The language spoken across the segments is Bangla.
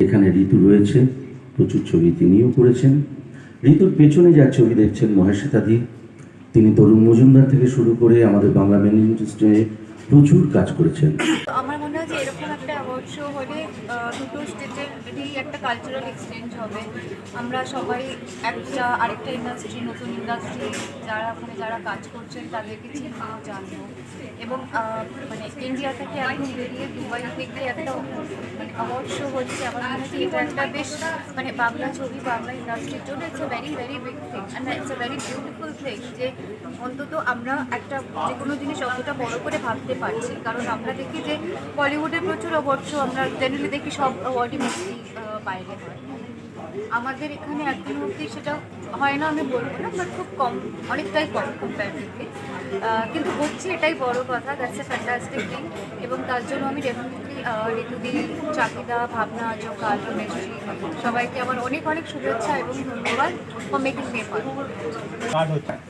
এখানে ঋতু রয়েছে, প্রচুর ছবি তিনিও করেছেন। ঋতুর পেছনে যা ছবি দেখছেন মহেশ্বেতাদি তিনি তরুণ মজুমদার থেকে শুরু করে আমাদের বাংলা সিস্টেমে প্রচুর কাজ করেছেন। আমার মনে হয় যে এরকম একটা অ্যাওয়ার্ড শো হলে দুটো স্টেটের স্টেটেরই একটা কালচারাল এক্সচেঞ্জ হবে, আমরা সবাই একটা আরেকটা ইন্ডাস্ট্রি নতুন ইন্ডাস্ট্রি যারা ওখানে যারা কাজ করছেন, তাদেরকে চিনবো জানব। এবং মানে ইন্ডিয়া থেকে একদম বেরিয়ে দুবাই থেকে একটা মানে অ্যাওয়ার্ড শো হচ্ছে, আমার মনে যে এটা একটা বেশ মানে বাংলা ছবি, বাংলা ইন্ডাস্ট্রির জন্য it's a very very big thing and it's a very beautiful thing যে অন্তত আমরা একটা যে কোনো জিনিস অতটা বড় করে ভাবতে পারছি কারণ আমরা দেখি যে বলিউডের প্রচুর শো আমরা জেনারেলি দেখি সব অ্যাওয়ার্ডই মোস্টলি বাইরে হয়। আমাদের এখানে এখনও অবধি সেটা হয় না আমি বলব না বাট খুব কম অনেকটাই কম কম্প্যারেটিভলি কিন্তু হচ্ছে এটাই বড় কথা দ্যাটস এ ফ্যান্টাস্টিক থিং এবং তার জন্য আমি ডেফিনেটলি ঋতুদি চাকিদা ভাবনা জোকাল রমেশজি সবাইকে আমার অনেক অনেক শুভেচ্ছা এবং ধন্যবাদ ফর মেকিং মে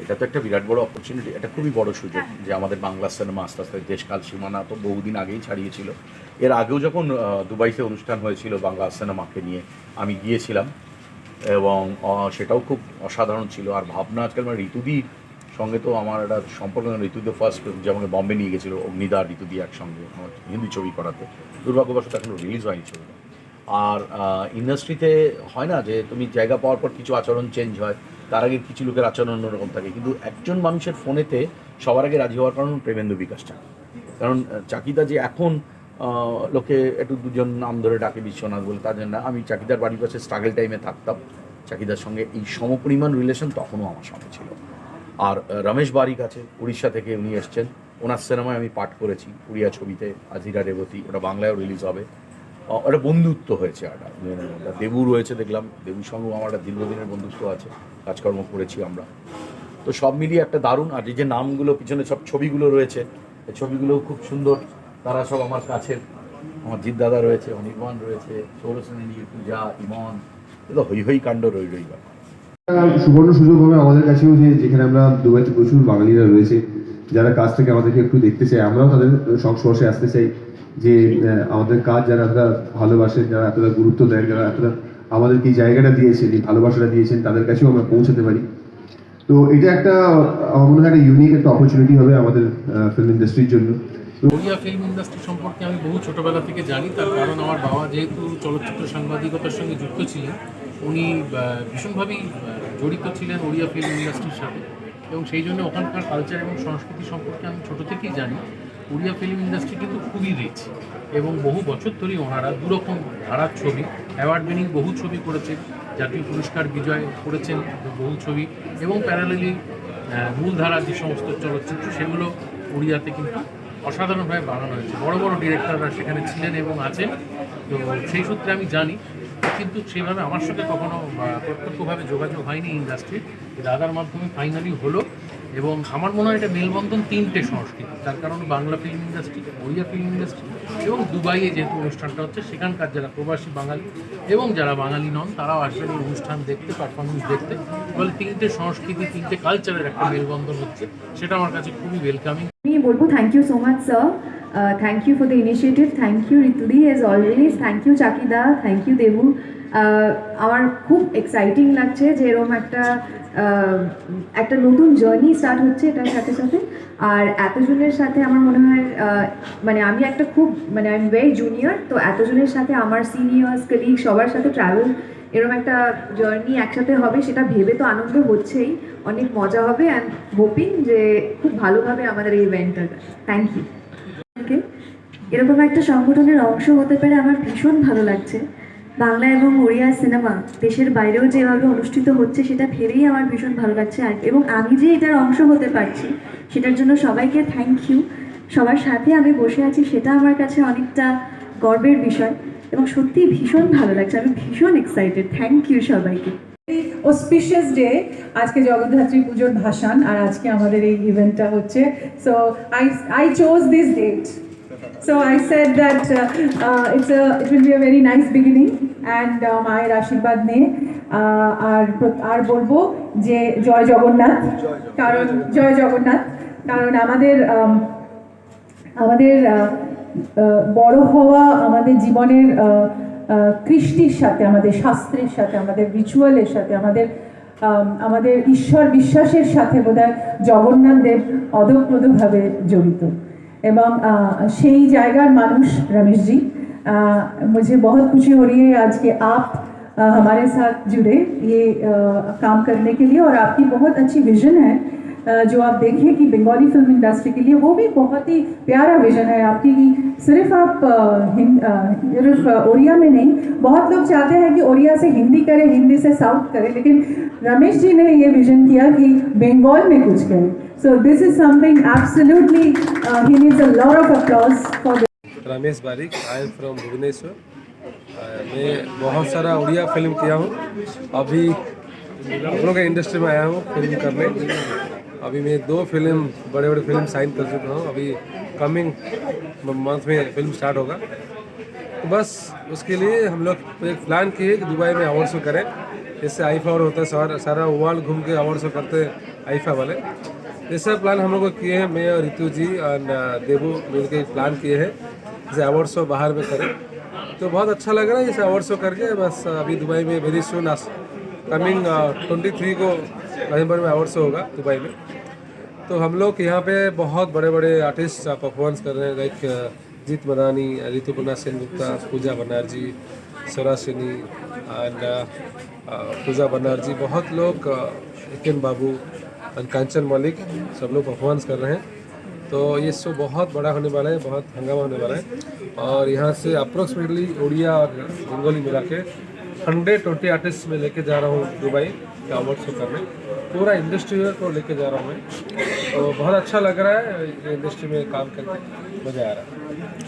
এটা তো একটা বিরাট বড় অপরচুনিটি এটা খুবই বড় সুযোগ যে আমাদের বাংলা সিনেমা আস্তে আস্তে দেশকাল সীমানা তো বহুদিন আগেই ছাড়িয়েছিল। এর আগেও যখন দুবাইতে অনুষ্ঠান হয়েছিল বাংলা সিনেমাকে নিয়ে আমি গিয়েছিলাম এবং সেটাও খুব অসাধারণ ছিল। আর ভাবনা আজকাল মানে ঋতুদির সঙ্গে তো আমার একটা সম্পর্ক ঋতুদি ফার্স্ট যে আমাকে বম্বে নিয়ে গেছিল অগ্নিদা ঋতুদি একসঙ্গে, আমার হিন্দি ছবি করাতে। দুর্ভাগ্যবশত এখনও রিলিজ হয়নি ছবিটা। আর ইন্ডাস্ট্রিতে হয় না যে তুমি জায়গা পাওয়ার পর কিছু আচরণ চেঞ্জ হয়, তার আগে কিছু লোকের আচরণ অন্যরকম থাকে। কিন্তু একজন মানুষের ফোনেতে সবার আগে রাজি হওয়ার কারণ প্রেমেন্দ্র বিকাশটা কারণ চাকিদা যে এখন লোকে একটু দুজন নাম ধরে ডাকে বিশ্বনাথ বলে, তার জন্য আমি চাকিদার বাড়ির পাশে স্ট্রাগল টাইমে থাকতাম। চাকিদার সঙ্গে এই সমপরিমাণ রিলেশন তখনও আমার সঙ্গে ছিল। আর রমেশ বারিক আছে, উড়িষ্যা থেকে উনি এসছেন। ওনার সিনেমায় আমি পাঠ করেছি, উড়িয়া ছবিতে, আজিরা রেবতী, ওটা বাংলায়ও রিলিজ হবে। ওটা বন্ধুত্ব হয়েছে একটা। দেবু রয়েছে দেখলাম, দেবুর সঙ্গেও আমার একটা দীর্ঘদিনের বন্ধুত্ব আছে, কাজকর্ম করেছি আমরা। তো সব মিলিয়ে একটা দারুণ, আর যে নামগুলো, পিছনে সব ছবিগুলো রয়েছে ছবিগুলোও খুব সুন্দর। তারা সব আমার কাছের আমার জিৎ দাদা রয়েছে অনির্বাণ রয়েছে, সৌরসেনী পূজা ইমন এগুলো হই হই কাণ্ড রই রই সুবর্ণ সুযোগ হবে আমাদের কাছেও যে যেখানে আমরা দুবাইতে প্রচুর বাঙালিরা রয়েছে, যারা কাজ থেকে আমাদেরকে একটু দেখতে চাই আমরাও তাদের সংস্পর্শে আসতে চাই যে আমাদের কাজ যারা এতটা ভালোবাসেন, যারা এতটা গুরুত্ব দেন, যারা এতটা আমাদেরকে এই জায়গাটা দিয়েছেন, এই ভালোবাসাটা দিয়েছেন, তাদের কাছেও আমরা পৌঁছাতে পারি। তো এটা একটা, আমার মনে হয় একটা ইউনিক একটা অপরচুনিটি হবে আমাদের ফিল্ম ইন্ডাস্ট্রির জন্য। ওড়িয়া ফিল্ম ইন্ডাস্ট্রি সম্পর্কে আমি বহু ছোটবেলা থেকে জানি। তার কারণ আমার বাবা যেহেতু চলচ্চিত্র সাংবাদিকতার সঙ্গে যুক্ত ছিলেন, উনি ভীষণভাবেই জড়িত ছিলেন ওড়িয়া ফিল্ম ইন্ডাস্ট্রির সাথে। এবং সেই জন্য ওখানকার কালচার এবং সংস্কৃতি সম্পর্কে আমি ছোট থেকেই জানি। ওড়িয়া ফিল্ম ইন্ডাস্ট্রি কিন্তু খুবই রিচ এবং বহু বছর ধরেই ওনারা দুরকম ধারার ছবি অ্যাওয়ার্ড উইনিং বহু ছবি করেছেন। জাতীয় পুরস্কার বিজয় করেছেন বহু ছবি এবং প্যারালেলি মূল ধারার যে সমস্ত চলচ্চিত্র, সেগুলো ওড়িয়াতে কিন্তু অসাধারণভাবে বানানো হয়েছে। বড় বড় ডিরেক্টররা সেখানে ছিলেন এবং আছেন। তো সেই সূত্রে আমি জানি, কিন্তু সেভাবে আমার সাথে কখনো প্রত্যক্ষভাবে যোগাযোগ হয়নি ইন্ডাস্ট্রির দাদার মাধ্যমে ফাইনালি হলো এবং আমার মনে হয় এটা মেলবন্ধন তিনটে সংস্কৃতি। তার কারণ Bangla film industry Odia film industry এবং দুবাইয়ে যেহেতু অনুষ্ঠানটা হচ্ছে, সেখানকার যারা প্রবাসী বাঙালি এবং যারা বাঙালি নন, তারাও আসবেন অনুষ্ঠান দেখতে পারফরমেন্স দেখতে। ফলে তিনটে সংস্কৃতি, তিনটে কালচারের একটা মেলবন্ধন হচ্ছে, সেটা আমার কাছে খুবই ওয়েলকামিং বলব thank you so much sir thank you for the initiative thank you ঋতুদি as always thank you চাকিদা থ্যাংক ইউ দেবু Uh, আমার খুব এক্সাইটিং লাগছে যে এরকম একটা একটা নতুন জার্নি স্টার্ট হচ্ছে এটার সাথে সাথে। আর এতজনের সাথে আমার মনে হয় মানে আমি একটা খুব মানে আই এম ভেরি জুনিয়র তো এতজনের সাথে আমার সিনিয়র্স কলিগ সবার সাথে ট্রাভেল এরকম একটা জার্নি একসাথে হবে, সেটা ভেবে তো আনন্দ হচ্ছেই। অনেক মজা হবে অ্যান্ড হোপিং যে খুব ভালোভাবে আমাদের এই ইভেন্টটা থ্যাংক ইউ এরকম একটা সংগঠনের অংশ হতে পেরে আমার ভীষণ ভালো লাগছে। বাংলা এবং ওড়িয়া সিনেমা দেশের বাইরেও যেভাবে অনুষ্ঠিত হচ্ছে, সেটা ভেবেই আমার ভীষণ ভালো লাগছে। আর এবং আমি যে এটার অংশ হতে পারছি, সেটার জন্য সবাইকে থ্যাংক ইউ সবার সাথে আমি বসে আছি, সেটা আমার কাছে অনেকটা গর্বের বিষয় এবং সত্যি ভীষণ ভালো লাগছে। আমি ভীষণ এক্সাইটেড থ্যাংক ইউ সবাইকে। অসপিশিয়াস ডে আজকে জগদ্ধাত্রী পুজোর ভাসান আর আজকে আমাদের এই ইভেন্টটা হচ্ছে। So I I chose this date so I said that it's it will be a very nice beginning and মায়ের আশীর্বাদ নিয়ে আর আর বলব যে জয় জগন্নাথ। কারণ জয় জগন্নাথ। কারণ আমাদের um, আমাদের আহ, বড় হওয়া আমাদের জীবনের আহ, কৃষ্টির সাথে আমাদের শাস্ত্রের সাথে আমাদের রিচুয়ালের সাথে আমাদের আম, আমাদের ঈশ্বর বিশ্বাসের সাথে বোধহয় জগন্নাথ দেব অদপ্রদভাবে জড়িত এবং আহ, সেই জায়গার মানুষ রমেশজি আহ, मुझे बहुत खुशी हो रही है आज के आप अ, हमारे साथ जुड़े ये अ, काम करने के लिए और आपकी बहुत अच्छी विजन है अ, जो आप देखें कि बंगाली फ़िल्म इंडस्ट्री के लिए वो भी बहुत ही प्यारा विजन है आपकी कि सिर्फ़ आप सिर्फ़ उड़िया में नहीं, बहुत लोग चाहते हैं कि उड़िया से हिंदी करें, हिंदी से साउथ करें, लेकिन रमेश जी ने ये विजन किया कि बंगाल में कुछ करें। So this is something absolutely he needs a lot of applause for Ramesh Barik I am from Bhubaneswar. मैं बहुत सारा उड़िया फ़िल्म किया हूँ। अभी हम लोग इंडस्ट्री में आया हूँ फ़िल्म करने। अभी मैं दो फ़िल्म बड़े बड़े फ़िल्म साइन कर चुका हूँ। अभी कमिंग मंथ में फ़िल्म स्टार्ट होगा। तो बस उसके लिए हम लोग एक प्लान किए कि दुबई में अवार्ड शो करें। जैसे आईफा और होता है सारा सारा वर्ल्ड घूम के अवार्ड शो करते हैं आईफा वाले। जैसा प्लान हम लोग को किए हैं मैं और रितु जी और अ, देबू मिलके प्लान किए हैं। जैसे अवार्ड शो बाहर में करें। तो बहुत अच्छा लग रहा है जैसे अवार्ड शो करके। बस अभी दुबई में very soon coming twenty three को नवंबर में अवार्ड शो होगा दुबई में। तो हम लोग यहाँ पे बहुत बड़े बड़े आर्टिस्ट परफॉर्मेंस कर रहे हैं लाइक जीत मदानी ऋतुपर्णा सेन गुप्ता पूजा बनर्जी स्वरा सिनी एंड पूजा बनर्जी बहुत लोग हिकेन बाबू और कंचन मलिक सब लोग परफॉर्मेंस कर रहे हैं। तो ये शो बहुत बड़ा होने वाला है, बहुत हंगामा होने वाला है। और यहाँ से अप्रोक्सीमेटली उड़िया और बंगाली मिला के हंड्रेड ट्वेंटी आर्टिस्ट में लेके जा रहा हूँ दुबई का अवार्ड शो करने। पूरा इंडस्ट्री को लेके जा रहा हूँ मैं। तो बहुत अच्छा लग रहा है इंडस्ट्री में काम करके। मज़ा आ रहा है।